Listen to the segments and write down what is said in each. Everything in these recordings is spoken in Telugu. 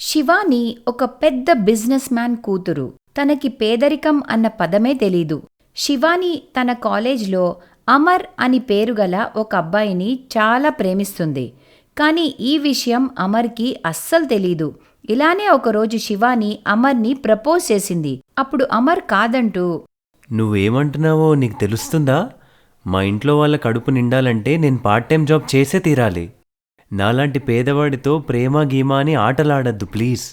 శివాని ఒక పెద్ద బిజినెస్ మ్యాన్ కూతురు. తనకి పేదరికం అన్న పదమే తెలీదు. శివాని తన కాలేజ్లో అమర్ అని పేరుగల ఒక అబ్బాయిని చాలా ప్రేమిస్తుంది. కానీ ఈ విషయం అమర్కి అస్సలు తెలీదు. ఇలానే ఒకరోజు శివాని అమర్ని ప్రపోజ్ చేసింది. అప్పుడు అమర్ కాదంటూ నువ్వేమంటున్నావో నీకు తెలుస్తుందా? మా ఇంట్లో వాళ్ళ కడుపు నిండాలంటే నేను పార్ట్ టైం జాబ్ చేసే తీరాలి. నాలాంటి పేదవాడితో ప్రేమ గీమా అని ఆటలాడద్దు ప్లీజ్.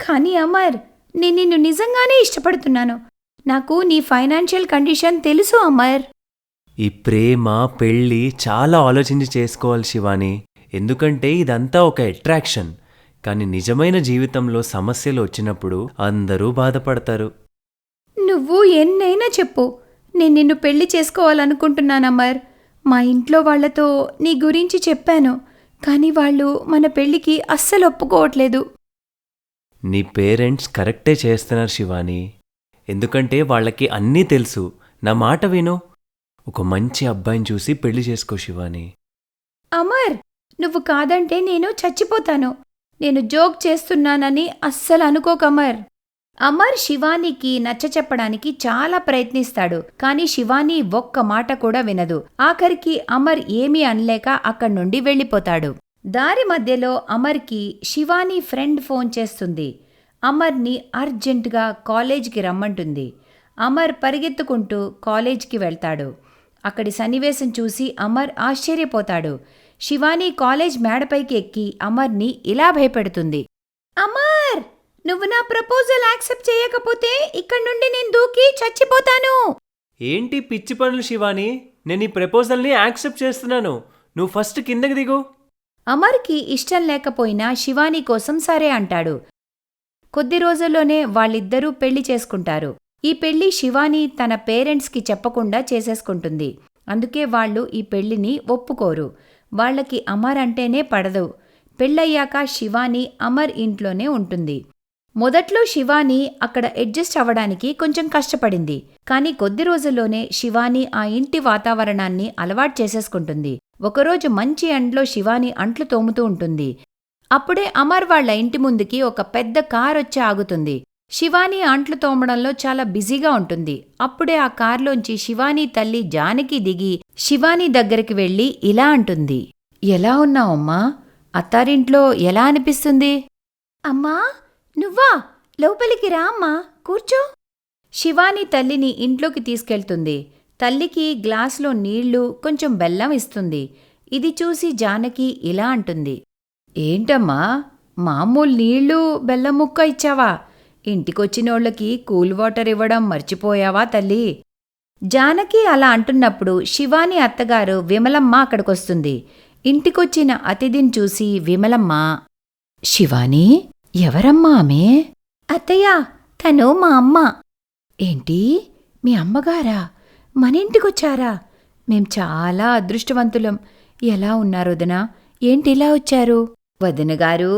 కానీ అమర్ నేను నిన్ను నిజంగానే ఇష్టపడుతున్నాను. నాకు నీ ఫైనాన్షియల్ కండిషన్ తెలుసు అమర్. ఈ ప్రేమ పెళ్ళి చాలా ఆలోచించి చేసుకోవాలి శివాని. ఎందుకంటే ఇదంతా ఒక అట్రాక్షన్ కానీ నిజమైన జీవితంలో సమస్యలు వచ్చినప్పుడు అందరూ బాధపడతారు. నువ్వు ఎన్నైనా చెప్పు. నేను నిన్ను పెళ్ళి చేసుకోవాలనుకుంటున్నాను అమర్. మా ఇంట్లో వాళ్ళతో నీ గురించి చెప్పాను. కానీ వాళ్ళు మన పెళ్ళికి అస్సలు ఒప్పుకోవట్లేదు. నీ పేరెంట్స్ కరెక్టే చేస్తున్నారు శివాని. ఎందుకంటే వాళ్ళకి అన్నీ తెలుసు. నా మాట విను. ఒక మంచి అబ్బాయిని చూసి పెళ్ళి చేసుకో శివాని. అమర్ నువ్వు కాదంటే నేను చచ్చిపోతాను. నేను జోక్ చేస్తున్నానని అస్సలు అనుకోకు అమర్ శివానికి నచ్చ చెప్పడానికి చాలా ప్రయత్నిస్తాడు కానీ శివాని ఒక్క మాట కూడా వినదు. ఆఖరికి అమర్ ఏమీ అనలేక అక్కడి నుండి వెళ్ళిపోతాడు. దారి మధ్యలో అమర్కి శివాని ఫ్రెండ్ ఫోన్ చేస్తుంది. అమర్ని అర్జెంటుగా కాలేజ్కి రమ్మంటుంది. అమర్ పరిగెత్తుకుంటూ కాలేజ్కి వెళ్తాడు. అక్కడి సన్నివేశం చూసి అమర్ ఆశ్చర్యపోతాడు. శివాని కాలేజ్ మేడపైకి ఎక్కి అమర్ని ఇలా భయపెడుతుంది. అమర్! నువ్వు నా ప్రపోజల్ యాక్సెప్ట్ చేయకపోతే ఇక్కడి నుండి నేను దూకి చచ్చిపోతాను. ఏంటి పిచ్చి పనులు శివాని? నేను ఈ ప్రపోజల్ని యాక్సెప్ట్ చేస్తున్నాను. నువ్వు ఫస్ట్ కిందకి దిగు. అమర్కి ఇష్టం లేకపోయినా శివాని కోసం సరే అంటాడు. కొద్ది రోజుల్లోనే వాళ్ళిద్దరూ పెళ్ళి చేసుకుంటారు. ఈ పెళ్ళి శివాని తన పేరెంట్స్కి చెప్పకుండా చేసేసుకుంటుంది. అందుకే వాళ్ళు ఈ పెళ్ళిని ఒప్పుకోరు. వాళ్ళకి అమర్ అంటేనే పడదు. పెళ్ళయ్యాక శివాని అమర్ ఇంట్లోనే ఉంటుంది. మొదట్లో శివాని అక్కడ అడ్జస్ట్ అవ్వడానికి కొంచెం కష్టపడింది. కానీ కొద్ది రోజుల్లోనే శివాని ఆ ఇంటి వాతావరణాన్ని అలవాటు చేసేసుకుంటుంది. ఒకరోజు మంచి ఎండ్లో శివాని అంట్లు తోముతూ ఉంటుంది. అప్పుడే అమర్ వాళ్ళ ఇంటి ముందుకి ఒక పెద్ద కార్ వచ్చి ఆగుతుంది. శివాని అంట్లు తోమడంలో చాలా బిజీగా ఉంటుంది. అప్పుడే ఆ కార్లోంచి శివాని తల్లి జానకి దిగి శివాని దగ్గరికి వెళ్ళి ఇలా అంటుంది. ఎలా ఉన్నావమ్మా? అత్తారింట్లో ఎలా అనిపిస్తుంది? అమ్మా నువ్వా? లోపలికి రా అమ్మా. కూర్చో. శివాని తల్లిని ఇంట్లోకి తీసుకెళ్తుంది. తల్లికి గ్లాసులో నీళ్ళు కొంచెం బెల్లం ఇస్తుంది. ఇది చూసి జానకి ఇలా అంటుంది. ఏంటమ్మా? మామూలు నీళ్ళు బెల్లం ముక్క ఇచ్చావా? ఇంటికొచ్చినోళ్ళకి కూల్ వాటర్ ఇవ్వడం మర్చిపోయావా తల్లి? జానకి అలా అంటున్నప్పుడు శివాని అత్తగారు విమలమ్మ అక్కడికొస్తుంది. ఇంటికొచ్చిన అతిథిని చూసి విమలమ్మ శివాని ఎవరమ్మా ఆమె? అత్తయ్య తను మా అమ్మ. ఏంటి? మీ అమ్మగారా? మన ఇంటికొచ్చారా? మేం చాలా అదృష్టవంతులం. ఎలా ఉన్నారు వదిన? ఏంటి ఇలా వచ్చారు? వదిన గారు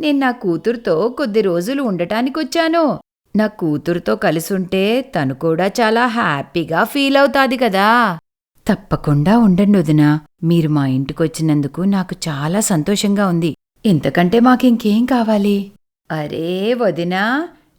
నేను నా కూతురుతో కొద్ది రోజులు ఉండటానికొచ్చాను. నా కూతురుతో కలిసుంటే తను కూడా చాలా హ్యాపీగా ఫీల్ అవుతాది కదా. తప్పకుండా ఉండండి వదినా. మీరు మా ఇంటికొచ్చినందుకు నాకు చాలా సంతోషంగా ఉంది. ఇంతకంటే మాకింకేం కావాలి? అరే వదినా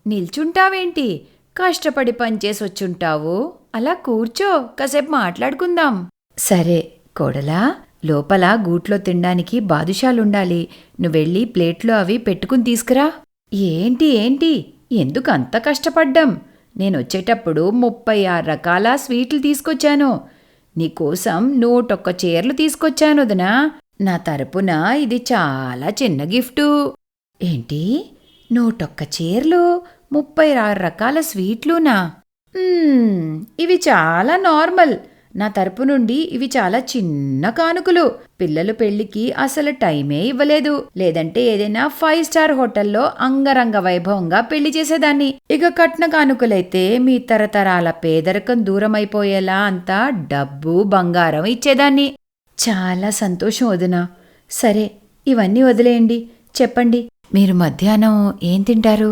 నిల్చుంటావేంటి? కష్టపడి పనిచేసొచ్చుంటావు అలా కూర్చో కాసేపు మాట్లాడుకుందాం. సరే కోడలా లోపల గూట్లో తినడానికి బాదుషాలుండాలి. నువ్వెళ్ళి ప్లేట్లో అవి పెట్టుకుని తీసుకురా. ఏంటి ఏంటి? ఎందుకంత కష్టపడ్డం? నేనొచ్చేటప్పుడు ముప్పై ఆరు రకాల స్వీట్లు తీసుకొచ్చాను. నీకోసం నూటొక్క చీరలు తీసుకొచ్చాను వదినా. నా తరపున ఇది చాలా చిన్న గిఫ్టు. ఏంటి? నూటొక్క చీరలు ముప్పై ఆరు రకాల స్వీట్లునా? ఇవి చాలా నార్మల్. నా తరపు నుండి ఇవి చాలా చిన్న కానుకలు. పిల్లలు పెళ్ళికి అసలు టైమే ఇవ్వలేదు. లేదంటే ఏదైనా ఫైవ్ స్టార్ హోటల్లో అంగరంగ వైభవంగా పెళ్ళి చేసేదాన్ని. ఇక కట్న కానుకలైతే మీ తరతరాల పేదరికం దూరమైపోయేలా అంతా డబ్బు బంగారం ఇచ్చేదాన్ని. చాలా సంతోషం వదినా. సరే ఇవన్నీ వదిలేయండి. చెప్పండి. మీరు మధ్యాహ్నం ఏం తింటారు?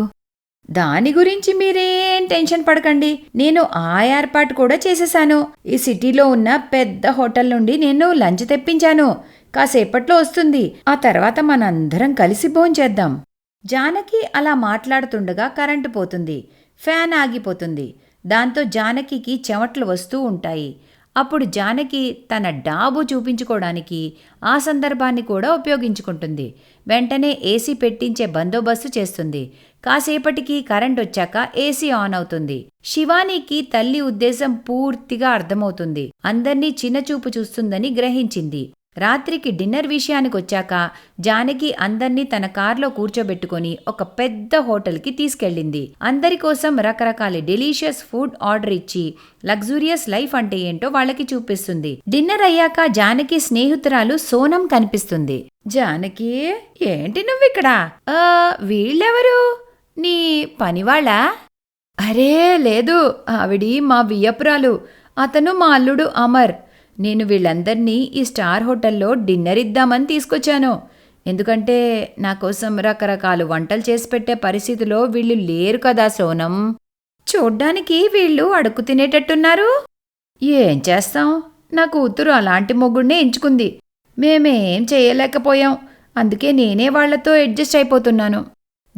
దాని గురించి మీరేం టెన్షన్ పడకండి. నేను ఆ ఏర్పాటు కూడా చేసేశాను ఈ సిటీలో ఉన్న పెద్ద హోటల్ నుండి నేను లంచ్ తెప్పించాను. కాసేపట్లో వస్తుంది. ఆ తర్వాత మనందరం కలిసి భోంచేద్దాం జానకి అలా మాట్లాడుతుండగా కరెంటు పోతుంది. ఫ్యాన్ ఆగిపోతుంది. దాంతో జానకికి చెమట్లు వస్తూ ఉంటాయి. అప్పుడు జానకి తన డాబు చూపించుకోవడానికి ఆ సందర్భాన్ని కూడా ఉపయోగించుకుంటుంది. వెంటనే ఏసీ పెట్టించే బందోబస్తు చేస్తుంది. కాసేపటికి కరెంట్ వచ్చాక ఏసీ ఆన్ అవుతుంది. శివానీకి తల్లి ఉద్దేశం పూర్తిగా అర్థమవుతుంది. అందర్నీ చిన్నచూపు చూస్తుందని గ్రహించింది. రాత్రికి డిన్నర్ విషయానికి వచ్చాక జానకి అందర్నీ తన కార్లో కూర్చోబెట్టుకొని ఒక పెద్ద హోటల్కి తీసుకెళ్ళింది. అందరి కోసం రకరకాల డెలీషియస్ ఫుడ్ ఆర్డర్ ఇచ్చి లగ్జూరియస్ లైఫ్ అంటే ఏంటో వాళ్ళకి చూపిస్తుంది. డిన్నర్ అయ్యాక జానకి స్నేహితురాలు సోనం కనిపిస్తుంది. జానకి ఏంటి నువ్విక్కడ? వీళ్ళెవరు? నీ పనివాళ్ళా? అరే లేదు ఆవిడి మా వియ్యపురాలు. అతను మా అల్లుడు అమర్. నేను వీళ్ళందరినీ ఈ స్టార్ హోటల్లో డిన్నర్ ఇద్దామని తీసుకొచ్చాను. ఎందుకంటే నా కోసం రకరకాల వంటలు చేసి పెట్టే పరిస్థితిలో వీళ్ళు లేరు కదా సోనం. చూడ్డానికి వీళ్ళు అడుక్కు తినేటట్టున్నారు. ఏం చేస్తాం? నా కూతురు అలాంటి మొగుడినే ఎంచుకుంది. మేమేం చేయలేకపోయాం. అందుకే నేనే వాళ్ళతో అడ్జస్ట్ అయిపోతున్నాను.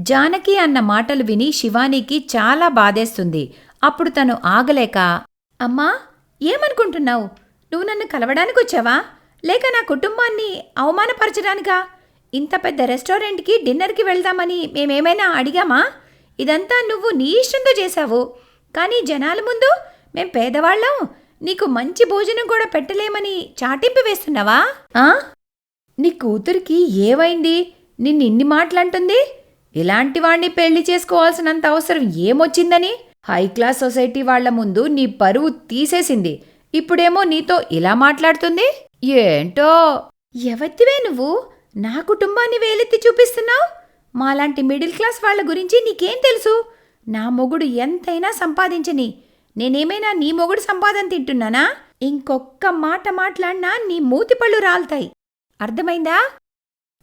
జానకి అన్న మాటలు విని శివానీకి చాలా బాధేస్తుంది. అప్పుడు తను ఆగలేక అమ్మా ఏమనుకుంటున్నావు? నువ్వు నన్ను కలవడానికి వచ్చావా లేక నా కుటుంబాన్ని అవమానపరచడానికా? ఇంత పెద్ద రెస్టారెంట్కి డిన్నర్కి వెళ్దామని మేమేమైనా అడిగామా? ఇదంతా నువ్వు నీ ఇష్టంతో చేశావు. కానీ జనాల ముందు మేం పేదవాళ్ళం. నీకు మంచి భోజనం కూడా పెట్టలేమని చాటింపు వేస్తున్నావా? ఆ? నీ కూతురికి ఏమైంది? నిన్ను ఇన్ని మాటలంటుంది? ఇలాంటి వాణ్ణి పెళ్ళి చేసుకోవాల్సినంత అవసరం ఏమొచ్చిందని? హై క్లాస్ సొసైటీ వాళ్ళ ముందు నీ పరువు తీసేసింది. ఇప్పుడేమో నీతో ఇలా మాట్లాడుతుంది? ఏంటో? ఎవత్తివే నువ్వు? నా కుటుంబాన్ని వేలెత్తి చూపిస్తున్నావు? మాలాంటి మిడిల్ క్లాస్ వాళ్ళ గురించి నీకేం తెలుసు? నా మొగుడు ఎంతైనా సంపాదించని. నేనేమైనా నీ మొగుడు సంపాదన తింటున్నానా? ఇంకొక్క మాట మాట్లాడినా నీ మూతిపళ్ళు రాల్తాయి. అర్థమైందా?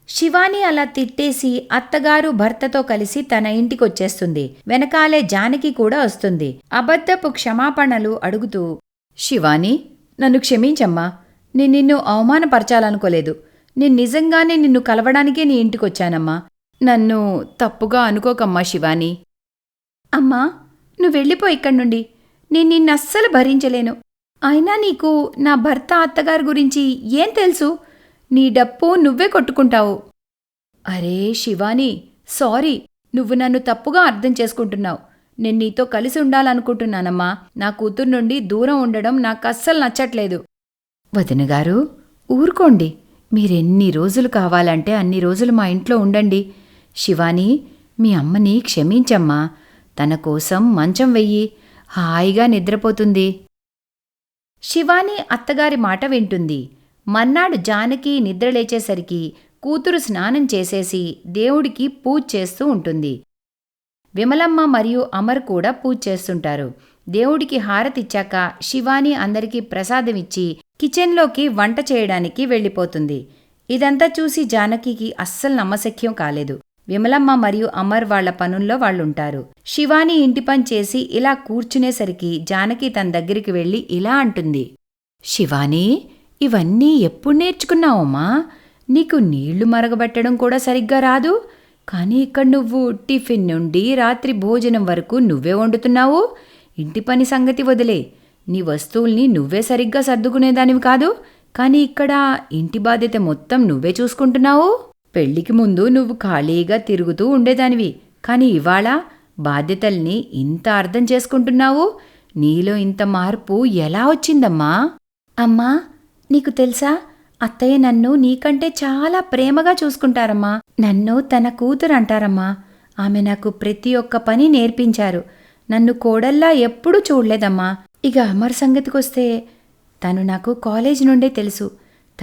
శివాని అలా తిట్టేసి అత్తగారు భర్తతో కలిసి తన ఇంటికొచ్చేస్తుంది. వెనకాలే జానకి కూడా వస్తుంది. అబద్ధపు క్షమాపణలు అడుగుతూ శివాని నన్ను క్షమించమ్మా. నేను నిన్ను అవమానపరచాలనుకోలేదు. నేను నిజంగానే నిన్ను కలవడానికే నీ ఇంటికొచ్చానమ్మా. నన్ను తప్పుగా అనుకోకమ్మా శివాని. అమ్మా నువ్వు వెళ్ళిపో ఇక్కడి నుండి నేను నిన్నస్సలు భరించలేను. అయినా నీకు నా భర్త అత్తగారి గురించి ఏం తెలుసు? నీ డప్పు నువ్వే కొట్టుకుంటావు. అరే శివాని సారీ. నువ్వు నన్ను తప్పుగా అర్థం చేసుకుంటున్నావు. నేను నీతో కలిసి ఉండాలనుకుంటున్నానమ్మా. నా కూతురు నుండి దూరం ఉండడం నాకు అస్సలు నచ్చట్లేదు. వదినగారు ఊరుకోండి. మీరెన్ని రోజులు కావాలంటే అన్ని రోజులు మా ఇంట్లో ఉండండి. శివాని మీ అమ్మని క్షమించమ్మా. తన కోసం మంచం వెయ్యి. హాయిగా నిద్రపోతుంది. శివాని అత్తగారి మాట వింటుంది. మన్నాడు జానకి నిద్రలేచేసరికి కూతురు స్నానం చేసేసి దేవుడికి పూజ చేస్తూ ఉంటుంది. విమలమ్మ మరియు అమర్ కూడా పూజ చేస్తుంటారు. దేవుడికి హారతిచ్చాక శివాని అందరికీ ప్రసాదమిచ్చి కిచెన్లోకి వంట చేయడానికి వెళ్ళిపోతుంది. ఇదంతా చూసి జానకికి అస్సలు నమ్మశక్యం కాలేదు. విమలమ్మ మరియు అమర్ వాళ్ళ పనుల్లో వాళ్ళుంటారు. శివాని ఇంటి పని చేసి ఇలా కూర్చునేసరికి జానకి తన దగ్గరికి వెళ్ళి ఇలా అంటుంది. శివాని ఇవన్నీ ఎప్పుడు నేర్చుకున్నావమ్మా? నీకు నీళ్ళు మరగబెట్టడం కూడా సరిగ్గా రాదు? కానీ ఇక్కడ నువ్వు టిఫిన్ నుండి రాత్రి భోజనం వరకు నువ్వే వండుతున్నావు? ఇంటి పని సంగతి వదిలే. నీ వస్తువుల్ని నువ్వే సరిగ్గా సర్దుకునేదానివి కాదు. కానీ ఇక్కడ ఇంటి బాధ్యత మొత్తం నువ్వే చూసుకుంటున్నావు. పెళ్ళికి ముందు నువ్వు ఖాళీగా తిరుగుతూ ఉండేదానివి. కానీ ఇవాళ బాధ్యతల్ని ఇంత అర్థం చేసుకుంటున్నావు? నీలో ఇంత మార్పు ఎలా వచ్చిందమ్మా? అమ్మా నీకు తెలుసా? అత్తయ్య నన్ను నీకంటే చాలా ప్రేమగా చూసుకుంటారమ్మా. నన్ను తన కూతురు అంటారమ్మా. ఆమె నాకు ప్రతి ఒక్క పని నేర్పించారు. నన్ను కోడల్లా ఎప్పుడూ చూడలేదమ్మా. ఇక అమర్ సంగతికొస్తే తను నాకు కాలేజ్ నుండే తెలుసు.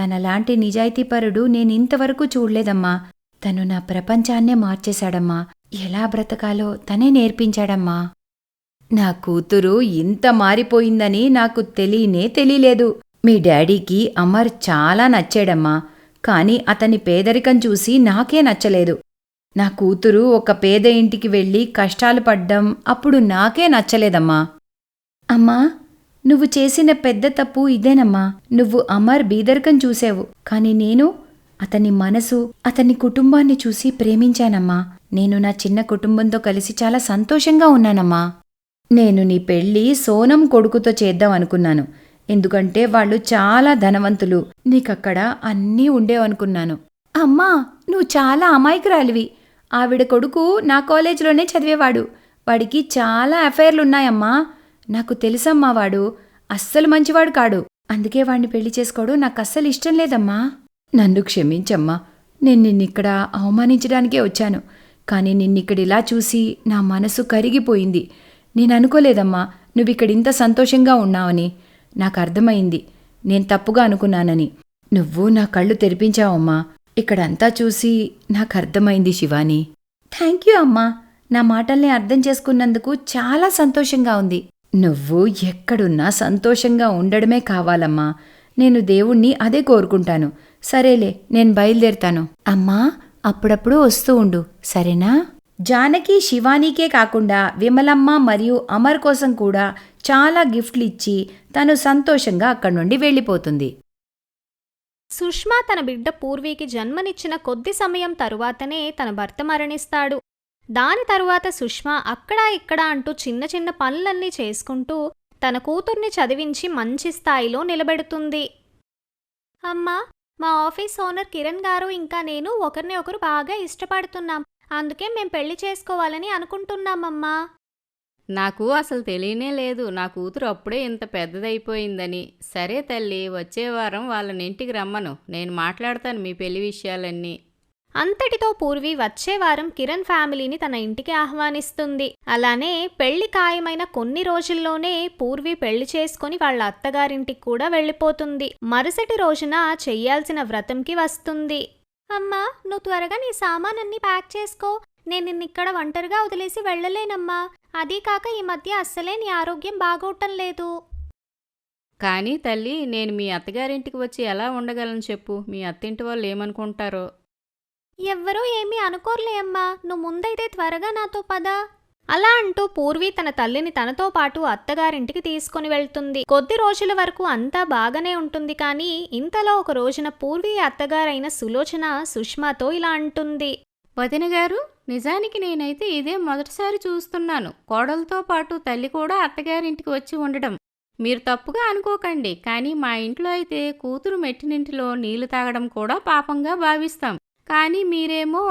తనలాంటి నిజాయితీపరుడు నేనింతవరకు చూడలేదమ్మా. తను నా ప్రపంచాన్నే మార్చేశాడమ్మా. ఎలా బ్రతకాలో తనే నేర్పించాడమ్మా. నా కూతురు ఇంత మారిపోయిందని నాకు తెలియనే తెలియలేదు. మీ డాడీకి అమర్ చాలా నచ్చాడమ్మా కాని అతని పేదరికం చూసి నాకే నచ్చలేదు. నా కూతురు ఒక పేద ఇంటికి వెళ్ళి కష్టాలు పడ్డం అప్పుడు నాకే నచ్చలేదమ్మా. అమ్మా నువ్వు చేసిన పెద్ద తప్పు ఇదేనమ్మా. నువ్వు అమర్ బీదరికం చూసావు కాని నేను అతని మనసు అతని కుటుంబాన్ని చూసి ప్రేమించానమ్మా. నేను నా చిన్న కుటుంబంతో కలిసి చాలా సంతోషంగా ఉన్నానమ్మా. నేను నీ పెళ్ళి సోనం కొడుకుతో చేద్దాం అనుకున్నాను ఎందుకంటే వాళ్ళు చాలా ధనవంతులు. నీకక్కడ అన్నీ ఉండేవనుకున్నాను. అమ్మా నువ్వు చాలా అమాయకురాలివి. ఆవిడ కొడుకు నా కాలేజీలోనే చదివేవాడు. వాడికి చాలా అఫైర్లున్నాయమ్మా. నాకు తెలుసమ్మా వాడు. అస్సలు మంచివాడు కాడు. అందుకే వాడిని పెళ్ళి చేసుకోవడం నాకు అస్సలు ఇష్టం లేదమ్మా. నన్ను క్షమించమ్మా. నేను నిన్నిక్కడ అవమానించడానికే వచ్చాను. కానీ నిన్నిక్కడ ఇలా చూసి నా మనసు కరిగిపోయింది. నేను అనుకోలేదమ్మా నువ్విక్కడ ఇంత సంతోషంగా ఉన్నావని. నాకు అర్థమైంది నేను తప్పుగా అనుకున్నానని. నువ్వు నా కళ్ళు తెరిపించావమ్మా. ఇక్కడంతా చూసి నాకు అర్థమైంది శివాని. థ్యాంక్ యూ అమ్మా. నా మాటల్ని అర్థం చేసుకున్నందుకు చాలా సంతోషంగా ఉంది. నువ్వు ఎక్కడున్నా సంతోషంగా ఉండడమే కావాలమ్మా. నేను దేవుణ్ణి అదే కోరుకుంటాను. సరేలే నేను బయలుదేరుతాను. అమ్మా అప్పుడప్పుడు వస్తూ ఉండు. సరేనా? జానకి శివానీకే కాకుండా విమలమ్మ మరియు అమర్ కోసం కూడా చాలా గిఫ్ట్లు ఇచ్చి తను సంతోషంగా అక్కడి నుండి వెళ్ళిపోతుంది. సుష్మా తన బిడ్డ పూర్వీకి జన్మనిచ్చిన కొద్ది సమయం తరువాతనే తన భర్త మరణిస్తాడు. దాని తరువాత సుష్మా అక్కడా ఇక్కడ అంటూ చిన్న చిన్న పనులన్నీ చేసుకుంటూ తన కూతుర్ని చదివించి మంచి స్థాయిలో నిలబెడుతుంది. అమ్మా మా ఆఫీస్ ఓనర్ కిరణ్ గారు ఇంకా నేను ఒకరిని ఒకరు బాగా ఇష్టపడుతున్నాం. అందుకే మేం పెళ్ళి చేసుకోవాలని అనుకుంటున్నామమ్మా. నాకు అసలు తెలియనే లేదు. నా కూతురు అప్పుడే ఇంత పెద్దదైపోయిందని. సరే తల్లి వచ్చే వారం వాళ్ళని ఇంటికి రమ్మను. నేను మాట్లాడతాను మీ పెళ్ళి విషయాలన్నీ. అంతటితో పూర్వి వచ్చే వారం కిరణ్ ఫ్యామిలీని తన ఇంటికి ఆహ్వానిస్తుంది. అలానే పెళ్ళి ఖాయమైన కొన్ని రోజుల్లోనే పూర్వి పెళ్ళి చేసుకుని వాళ్ళ అత్తగారింటికి కూడా వెళ్ళిపోతుంది. మరుసటి రోజున చెయ్యాల్సిన వ్రతంకి వస్తుంది. అమ్మా నువ్వు త్వరగా నీ సామానన్ని ప్యాక్ చేసుకో. నేను నిన్నిక్కడ ఒంటరిగా వదిలేసి వెళ్ళలేనమ్మా. అదీ కాక ఈ మధ్య అస్సలే నీ ఆరోగ్యం బాగోటం లేదు. కానీ తల్లి నేను మీ అత్తగారింటికి వచ్చి ఎలా ఉండగలను చెప్పు? మీ అత్తింటి వాళ్ళు ఏమనుకుంటారో? ఎవ్వరూ ఏమీ అనుకోర్లే అమ్మా. నువ్వు ముందైతే త్వరగా నాతో పద. అలా అంటూ పూర్వి తన తల్లిని తనతో పాటు అత్తగారింటికి తీసుకుని వెళ్తుంది. కొద్ది రోజుల వరకు అంతా బాగానే ఉంటుంది కానీ ఇంతలో ఒక రోజున పూర్వి అత్తగారైన సులోచన సుష్మాతో ఇలా అంటుంది. వదిన గారు నిజానికి నేనైతే ఇదే మొదటిసారి చూస్తున్నాను. కోడలతో పాటు తల్లి కూడా అత్తగారింటికి వచ్చి ఉండడం. మీరు తప్పుగా అనుకోకండి కానీ మా ఇంట్లో అయితే కూతురు మెట్టినింటిలో నీళ్ళు తాగడం కూడా పాపంగా భావిస్తాం. కానీ మీరేమో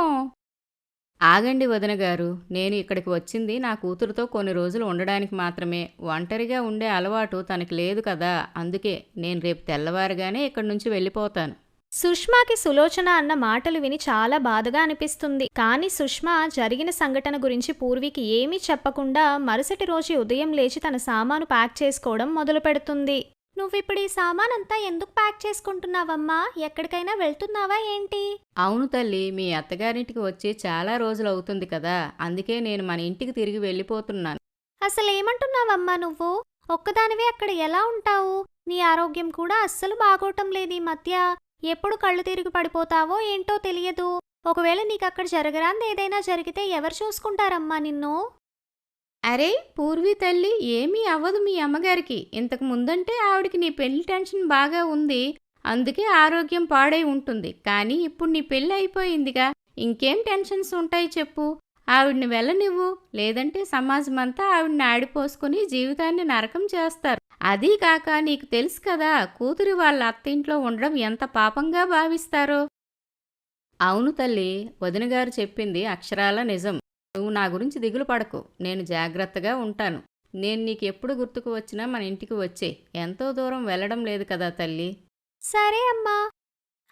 ఆగండి వదిన గారు నేను ఇక్కడికి వచ్చింది నా కూతురుతో కొన్ని రోజులు ఉండడానికి మాత్రమే. ఒంటరిగా ఉండే అలవాటు తనకి లేదు కదా అందుకే నేను రేపు తెల్లవారుగానే ఇక్కడి నుంచి వెళ్ళిపోతాను. సుష్మాకి సులోచన అన్న మాటలు విని చాలా బాధగా అనిపిస్తుంది. కానీ సుష్మా జరిగిన సంఘటన గురించి పూర్వికి ఏమీ చెప్పకుండా మరుసటి రోజు ఉదయం లేచి తన సామాను ప్యాక్ చేసుకోవడం మొదలు పెడుతుంది నువ్విప్పుడు ఈ సామానంతా ఎందుకు ప్యాక్ చేసుకుంటున్నావమ్మా? ఎక్కడికైనా వెళ్తున్నావా ఏంటి? అవును తల్లి మీ అత్తగారింటికి వచ్చి చాలా రోజులు అవుతుంది కదా. అందుకే నేను మన ఇంటికి తిరిగి వెళ్ళిపోతున్నాను. అసలేమంటున్నావమ్మా నువ్వు? ఒక్కదానివే అక్కడ ఎలా ఉంటావు? నీ ఆరోగ్యం కూడా అస్సలు బాగోటం లేదు ఈ మధ్య. ఎప్పుడు కళ్ళు తిరిగి పడిపోతావో ఏంటో తెలియదు. ఒకవేళ నీకు అక్కడ జరగరాంది ఏదైనా జరిగితే ఎవరు చూసుకుంటారమ్మా నిన్ను? అరే పూర్వీ తల్లి ఏమీ అవ్వదు మీ అమ్మగారికి. ఇంతకు ముందంటే ఆవిడకి నీ పెళ్ళి టెన్షన్ బాగా ఉంది. అందుకే ఆరోగ్యం పాడై ఉంటుంది. కానీ ఇప్పుడు నీ పెళ్ళి అయిపోయిందిగా. ఇంకేం టెన్షన్స్ ఉంటాయి చెప్పు. ఆవిడ్ని వెళ్ళనివ్వు. లేదంటే సమాజం అంతా ఆవిడ్ని ఆడిపోసుకుని జీవితాన్ని నరకం చేస్తారు. అదీ కాక నీకు తెలుసు కదా కూతురి వాళ్ళ అత్తింట్లో ఉండడం ఎంత పాపంగా భావిస్తారో. అవును తల్లి వదినగారు చెప్పింది అక్షరాల నిజం. నువ్వు నా గురించి దిగులు పడకు. నేను జాగ్రత్తగా ఉంటాను. నేను నీకు ఎప్పుడు గుర్తుకు వచ్చినా మన ఇంటికి వచ్చే ఎంతో దూరం వెళ్ళడం లేదు కదా తల్లి? సరే అమ్మా.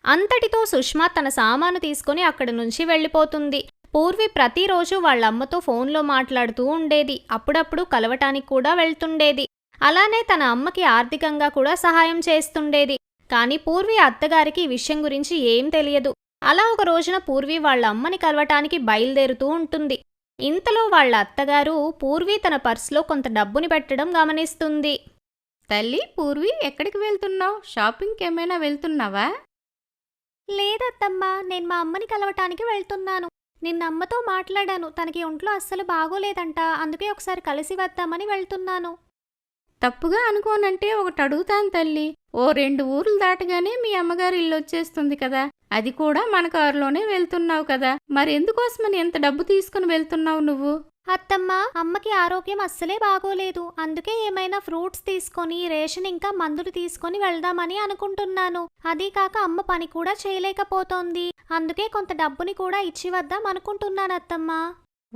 అంతటితో సుష్మా తన సామాను తీసుకుని అక్కడి నుంచి వెళ్ళిపోతుంది. పూర్వి ప్రతిరోజు వాళ్ళమ్మతో ఫోన్లో మాట్లాడుతూ ఉండేది. అప్పుడప్పుడు కలవటానికి కూడా వెళ్తుండేది. అలానే తన అమ్మకి ఆర్థికంగా కూడా సహాయం చేస్తుండేది. కానీ పూర్వి అత్తగారికి ఈ విషయం గురించి ఏం తెలియదు. అలా ఒక రోజున పూర్వి వాళ్ళ అమ్మని కలవటానికి బయలుదేరుతూ ఉంటుంది. ఇంతలో వాళ్ళ అత్తగారు పూర్వి తన పర్సులో కొంత డబ్బుని పెట్టడం గమనిస్తుంది. తల్లి పూర్వి ఎక్కడికి వెళ్తున్నావు? షాపింగ్కి ఏమైనా వెళ్తున్నావా? లేదత్తమ్మా నేను మా అమ్మని కలవటానికి వెళ్తున్నాను. నిన్న అమ్మతో మాట్లాడాను. తనకి ఒంట్లో అస్సలు బాగోలేదంట. అందుకే ఒకసారి కలిసి వద్దామని వెళ్తున్నాను. తప్పుగా అనుకోనంటే ఒకటి అడుగుతాను తల్లి. ఓ రెండు ఊర్లు దాటగానే మీ అమ్మగారు ఇల్లు వచ్చేస్తుంది కదా. అది కూడా మన కారులోనే వెళ్తున్నావు కదా. మరెందుకోసమని ఎంత డబ్బు తీసుకుని వెళ్తున్నావు నువ్వు? అత్తమ్మ అమ్మకి ఆరోగ్యం అస్సలే బాగోలేదు. అందుకే ఏమైనా ఫ్రూట్స్ తీసుకొని రేషన్ ఇంకా మందులు తీసుకొని వెళ్దామని అనుకుంటున్నాను. అదీ కాక అమ్మ పని కూడా చేయలేకపోతోంది. అందుకే కొంత డబ్బుని కూడా ఇచ్చి వద్దాం అనుకుంటున్నాను అత్తమ్మ.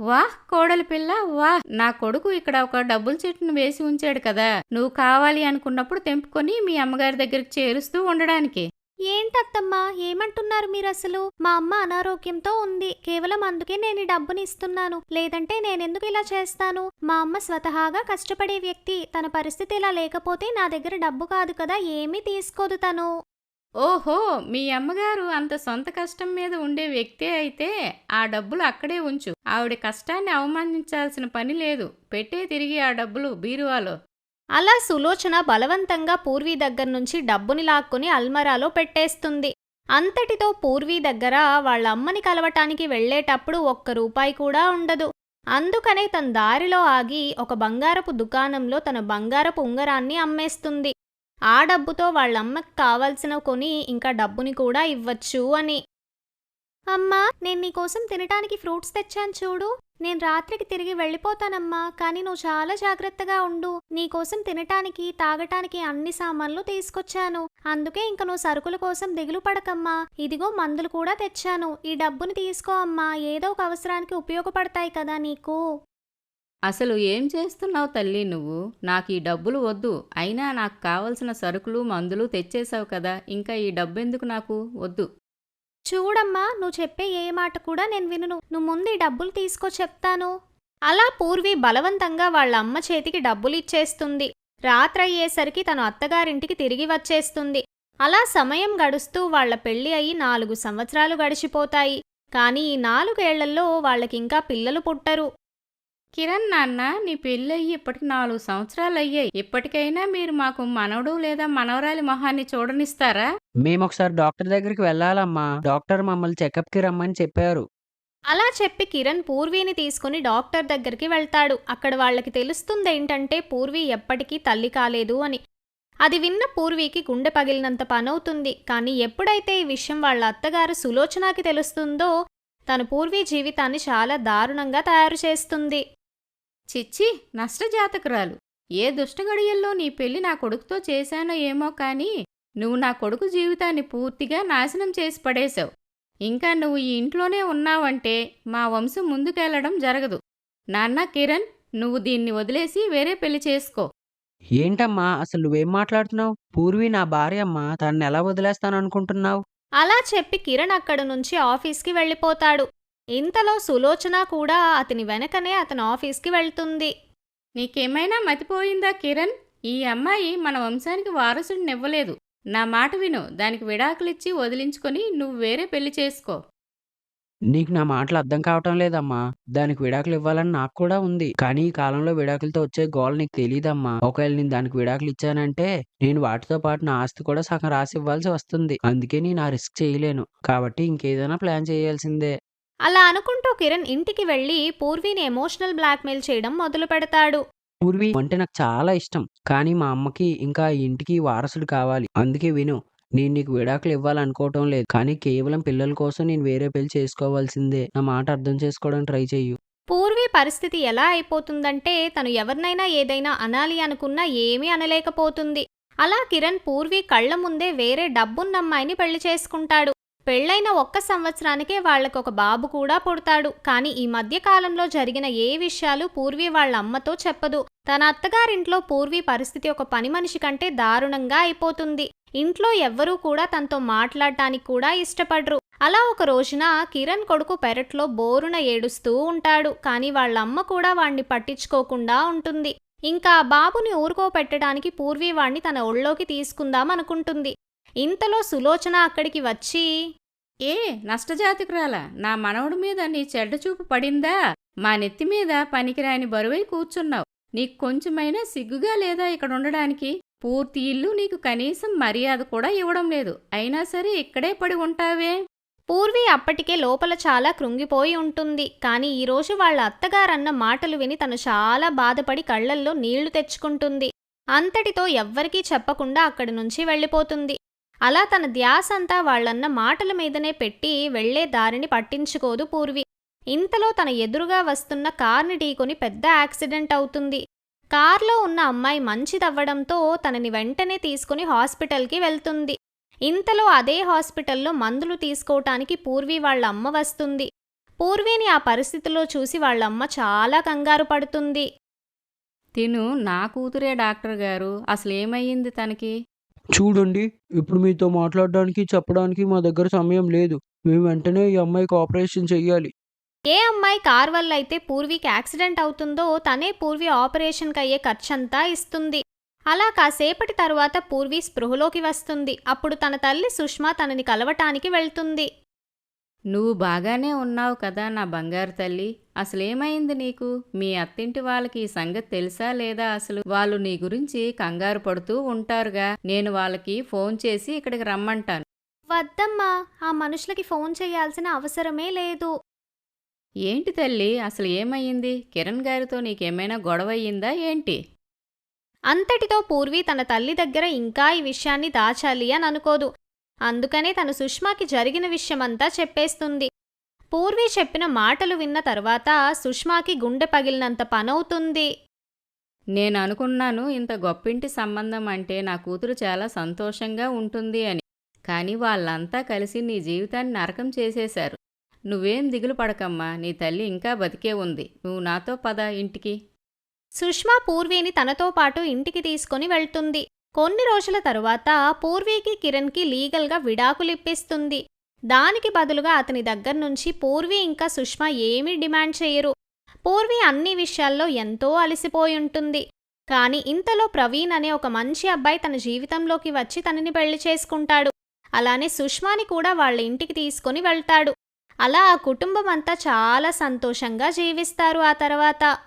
వాహ్ కోడలి పిల్ల వాహ్ నా కొడుకు ఇక్కడ ఒక డబ్బుల చెట్టును వేసి ఉంచాడు కదా. నువ్వు కావాలి అనుకున్నప్పుడు తెంపుకొని మీ అమ్మగారి దగ్గరికి చేరుస్తూ ఉండడానికి. ఏంటత్తమ్మా ఏమంటున్నారు మీరు అసలు మా అమ్మ అనారోగ్యంతో ఉంది. కేవలం అందుకే నేను ఈ డబ్బుని ఇస్తున్నాను. లేదంటే నేనెందుకు ఇలా చేస్తాను? మా అమ్మ స్వతహాగా కష్టపడే వ్యక్తి. తన పరిస్థితి ఇలా లేకపోతే నా దగ్గర డబ్బు కాదు కదా. ఏమీ తీసుకోదు తను. ఓహో మీ అమ్మగారు అంత సొంత కష్టం మీద ఉండే వ్యక్తే అయితే ఆ డబ్బులు అక్కడే ఉంచు. ఆవిడ కష్టాన్ని అవమానించాల్సిన పని లేదు. పెట్టే తిరిగి ఆ డబ్బులు బీరువాలో. అలా సులోచన బలవంతంగా పూర్వీ దగ్గర నుంచి డబ్బుని లాక్కుని అల్మరాలో పెట్టేస్తుంది. అంతటితో పూర్వీ దగ్గర వాళ్ళ అమ్మని కలవటానికి వెళ్ళేటప్పుడు ఒక్క రూపాయి కూడా ఉండదు. అందుకనే తన దారిలో ఆగి ఒక బంగారపు దుకాణంలో తన బంగారపు ఉంగరాన్ని అమ్మేస్తుంది. ఆ డబ్బుతో వాళ్ళమ్మకి కావాల్సిన కొని ఇంకా డబ్బుని కూడా ఇవ్వచ్చు అని. అమ్మా నేను నీకోసం తినటానికి ఫ్రూట్స్ తెచ్చాను చూడు. నేను రాత్రికి తిరిగి వెళ్ళిపోతానమ్మా కానీ నువ్వు చాలా జాగ్రత్తగా ఉండు. నీకోసం తినటానికి తాగటానికి అన్ని సామాన్లు తీసుకొచ్చాను. అందుకే ఇంక నువ్వు సరుకుల కోసం దిగులు పడకమ్మా. ఇదిగో మందులు కూడా తెచ్చాను. ఈ డబ్బుని తీసుకో అమ్మా. ఏదో ఒక అవసరానికి ఉపయోగపడతాయి కదా నీకు. అసలు ఏం చేస్తున్నావు తల్లి నువ్వు? నాకు ఈ డబ్బులు వద్దు. అయినా నాకు కావలసిన సరుకులు మందులు తెచ్చేశావు కదా. ఇంకా ఈ డబ్బెందుకు నాకు? వద్దు. చూడమ్మా నువ్వు చెప్పే ఏ మాట కూడా నేను వినును. నువ్వు ముందు ఈ డబ్బులు తీసుకో చెప్తాను. అలా పూర్వి బలవంతంగా వాళ్ళ అమ్మ చేతికి డబ్బులు ఇచ్చేస్తుంది. రాత్రయ్యేసరికి తను అత్తగారింటికి తిరిగి వచ్చేస్తుంది. అలా సమయం గడుస్తూ వాళ్ళ పెళ్ళి అయి నాలుగు సంవత్సరాలు గడిచిపోతాయి. కానీ ఈ నాలుగేళ్ళలో వాళ్ళకింకా పిల్లలు పుట్టరు. కిరణ్ నాన్న నీ పెళ్ళయ్యి ఇప్పటికి నాలుగు సంవత్సరాలు అయ్యాయి ఇప్పటికైనా మీరు మాకు మనవడు లేదా మనవరాలి మొహాన్ని చూడనిస్తారా? మేము ఒకసారి డాక్టర్ దగ్గరికి వెళ్ళాలమ్మా. డాక్టర్ మమ్మల్ని చెకప్కి రమ్మని చెప్పారు. అలా చెప్పి కిరణ్ పూర్వీని తీసుకుని డాక్టర్ దగ్గరికి వెళ్తాడు. అక్కడ వాళ్ళకి తెలుస్తుందేంటంటే పూర్వీ ఎప్పటికీ తల్లి కాలేదు అని. అది విన్న పూర్వీకి గుండె పగిలినంత పనవుతుంది. కానీ ఎప్పుడైతే ఈ విషయం వాళ్ళ అత్తగారు సులోచనకి తెలుస్తుందో తన పూర్వీ జీవితాన్ని చాలా దారుణంగా తయారు చేస్తుంది. చిచ్చి నష్టజాతకురాలు. ఏ దుష్టగడియల్లో నీ పెళ్ళి నా కొడుకుతో చేశానో ఏమో కానీ నువ్వు నా కొడుకు జీవితాన్ని పూర్తిగా నాశనం చేసి పడేశావు. ఇంకా నువ్వు ఈ ఇంట్లోనే ఉన్నావంటే మా వంశం ముందుకెళ్ళడం జరగదు. నాన్న కిరణ్ నువ్వు దీన్ని వదిలేసి వేరే పెళ్ళి చేసుకో. ఏంటమ్మా అసలు నువ్వేం మాట్లాడుతున్నావు? పూర్వి నా భార్య అమ్మా తనని ఎలా వదిలేస్తాను అనుకుంటున్నావు అలా చెప్పి కిరణ్ అక్కడి నుంచి ఆఫీస్కి వెళ్ళిపోతాడు. ఇంతలో సులోచన కూడా అతని వెనకనే అతని ఆఫీస్కి వెళ్తుంది. నీకేమైనా మతిపోయిందా కిరణ్? ఈ అమ్మాయి మన వంశానికి వారసుడినివ్వలేదు. నా మాట విను. దానికి విడాకులిచ్చి వదిలించుకొని నువ్వు వేరే పెళ్ళి చేసుకో. నీకు నా మాటలు అర్థం కావటం లేదమ్మా. దానికి విడాకులు ఇవ్వాలని నాకు కూడా ఉంది. కానీ ఈ కాలంలో విడాకులతో వచ్చే గోల్ నీకు తెలియదమ్మా ఒకవేళ నేను దానికి విడాకులు ఇచ్చానంటే నేను వాటితో పాటు నా ఆస్తి కూడా సగం రాసి ఇవ్వాల్సి వస్తుంది. అందుకే నేను ఆ రిస్క్ చేయలేను. కాబట్టి ఇంకేదైనా ప్లాన్ చేయాల్సిందే. అలా అనుకుంటూ కిరణ్ ఇంటికి వెళ్ళి పూర్వీని ఎమోషనల్ బ్లాక్మెయిల్ చేయడం మొదలు పెడతాడు. పూర్వి అంటే నాకు చాలా ఇష్టం కానీ మా అమ్మకి ఇంకా ఇంటికి వారసుడు కావాలి. అందుకే విను నేను నీకు విడాకులు ఇవ్వాలనుకోవటం లేదు కానీ కేవలం పిల్లల కోసం నేను వేరే పెళ్ళి చేసుకోవాల్సిందే. నా మాట అర్థం చేసుకోవడానికి ట్రై చెయ్యు. పూర్వీ పరిస్థితి ఎలా అయిపోతుందంటే తను ఎవరినైనా ఏదైనా అనాలి అనుకున్నా ఏమీ అనలేకపోతుంది. అలా కిరణ్ పూర్వీ కళ్ళ ముందే వేరే డబ్బున్న అమ్మాయిని పెళ్ళి చేసుకుంటాడు. పెళ్ళైన ఒక్క సంవత్సరానికే వాళ్ళకు ఒక బాబు కూడా పుడతాడు. కానీ ఈ మధ్య కాలంలో జరిగిన ఏ విషయాలు పూర్వీ వాళ్ళ అమ్మతో చెప్పదు. తన అత్తగారింట్లో పూర్వీ పరిస్థితి ఒక పని మనిషి కంటే దారుణంగా అయిపోతుంది. ఇంట్లో ఎవ్వరూ కూడా తనతో మాట్లాడటానికి కూడా ఇష్టపడరు. అలా ఒక రోజున కిరణ్ కొడుకు పెరట్లో బోరున ఏడుస్తూ ఉంటాడు. కానీ వాళ్ళ అమ్మ కూడా వాణ్ణి పట్టించుకోకుండా ఉంటుంది. ఇంకా ఆ బాబుని ఊరుకోపెట్టడానికి పూర్వీ వాణ్ణి తన ఒళ్ళోకి తీసుకుందాం అనుకుంటుంది. ఇంతలో సులోచన అక్కడికి వచ్చి ఏ నష్టజాతకురాల నా మనవడి మీద నీ చెడ్డ చూపు పడిందా? మా నెత్తి మీద పనికిరాని బరువై కూర్చున్నావు. నీకు కొంచెమైనా సిగ్గుగా లేదా ఇక్కడ ఉండడానికి పూర్తి ఇల్లు నీకు కనీసం మర్యాద కూడా ఇవ్వడం లేదు. అయినా సరే ఇక్కడే పడి ఉంటావే. పూర్వీ అప్పటికే లోపల చాలా కృంగిపోయి ఉంటుంది. కానీ ఈరోజు వాళ్ళ అత్తగారన్న మాటలు విని తను చాలా బాధపడి కళ్ళల్లో నీళ్ళు తెచ్చుకుంటుంది. అంతటితో ఎవ్వరికీ చెప్పకుండా అక్కడి నుంచి వెళ్ళిపోతుంది. అలా తన ధ్యాస అంతా వాళ్ళన్న మాటల మీదనే పెట్టి వెళ్ళే దారిని పట్టించుకోదు పూర్వి. ఇంతలో తన ఎదురుగా వస్తున్న కార్ని ఢీకొని పెద్ద యాక్సిడెంట్ అవుతుంది. కార్లో ఉన్న అమ్మాయి మంచిదవ్వడంతో తనని వెంటనే తీసుకుని హాస్పిటల్కి వెళ్తుంది. ఇంతలో అదే హాస్పిటల్లో మందులు తీసుకోవటానికి పూర్వి వాళ్ళ అమ్మ వస్తుంది. పూర్విని ఆ పరిస్థితిలో చూసి వాళ్ళమ్మ చాలా కంగారు పడుతుంది. తిను నా కూతురే డాక్టర్ గారు. అసలు ఏమయ్యింది తనకి? చూడండి ఇప్పుడు మీతో మాట్లాడడానికి చెప్పడానికి మా దగ్గర సమయం లేదు. మేము వెంటనే ఈ అమ్మాయికి ఆపరేషన్ చెయ్యాలి. ఏ అమ్మాయి కార్ వల్ల అయితే పూర్వీకి యాక్సిడెంట్ అవుతుందో తనే పూర్వి ఆపరేషన్కి అయ్యే ఖర్చంతా ఇస్తుంది. అలా కాసేపటి తరువాత పూర్వి స్పృహలోకి వస్తుంది. అప్పుడు తన తల్లి సుష్మా తనని కలవటానికి వెళ్తుంది. నువ్వు బాగానే ఉన్నావు కదా నా బంగారు తల్లి. అసలేమైంది నీకు? మీ అత్తింటి వాళ్ళకి ఈ సంగతి తెలుసా లేదా అసలు? వాళ్ళు నీ గురించి కంగారు పడుతూ ఉంటారుగా. నేను వాళ్ళకి ఫోన్ చేసి ఇక్కడికి రమ్మంటాను. వద్దమ్మా ఆ మనుషులకి ఫోన్ చేయాల్సిన అవసరమే లేదు. ఏంటి తల్లి? అసలు ఏమయ్యింది? కిరణ్ గారితో నీకేమైనా గొడవ అయ్యిందా ఏంటి? అంతటితో పూర్వి తన తల్లి దగ్గర ఇంకా ఈ విషయాన్ని దాచాలి అని అనుకోదు. అందుకనే తను సుష్మాకి జరిగిన విషయమంతా చెప్పేస్తుంది. పూర్వి చెప్పిన మాటలు విన్న తర్వాత సుష్మాకి గుండె పగిలినంత పనవుతుంది. నేను అనుకున్నాను ఇంత గొప్పింటి సంబంధం అంటే నా కూతురు చాలా సంతోషంగా ఉంటుంది అని. కానీ వాళ్ళంతా కలిసి నీ జీవితాన్ని నరకం చేసేశారు. నువ్వేం దిగులు పడకమ్మా నీ తల్లి ఇంకా బతికే ఉంది. నువ్వు నాతో పద ఇంటికి. సుష్మా పూర్వీని తనతో పాటు ఇంటికి తీసుకొని వెళ్తుంది. కొన్ని రోజుల తరువాత పూర్వీకి కిరణ్కి లీగల్గా విడాకులిప్పిస్తుంది. దానికి బదులుగా అతని దగ్గర నుంచి పూర్వి ఇంకా సుష్మా ఏమీ డిమాండ్ చేయరు. పూర్వి అన్ని విషయాల్లో ఎంతో అలసిపోయి ఉంటుంది. కానీ ఇంతలో ప్రవీణ్ అనే ఒక మంచి అబ్బాయి తన జీవితంలోకి వచ్చి తనని పెళ్ళి చేసుకుంటాడు. అలానే సుష్మాని కూడా వాళ్ళ ఇంటికి తీసుకొని వెళ్తాడు. అలా ఆ కుటుంబం అంతా చాలా సంతోషంగా జీవిస్తారు ఆ తర్వాత.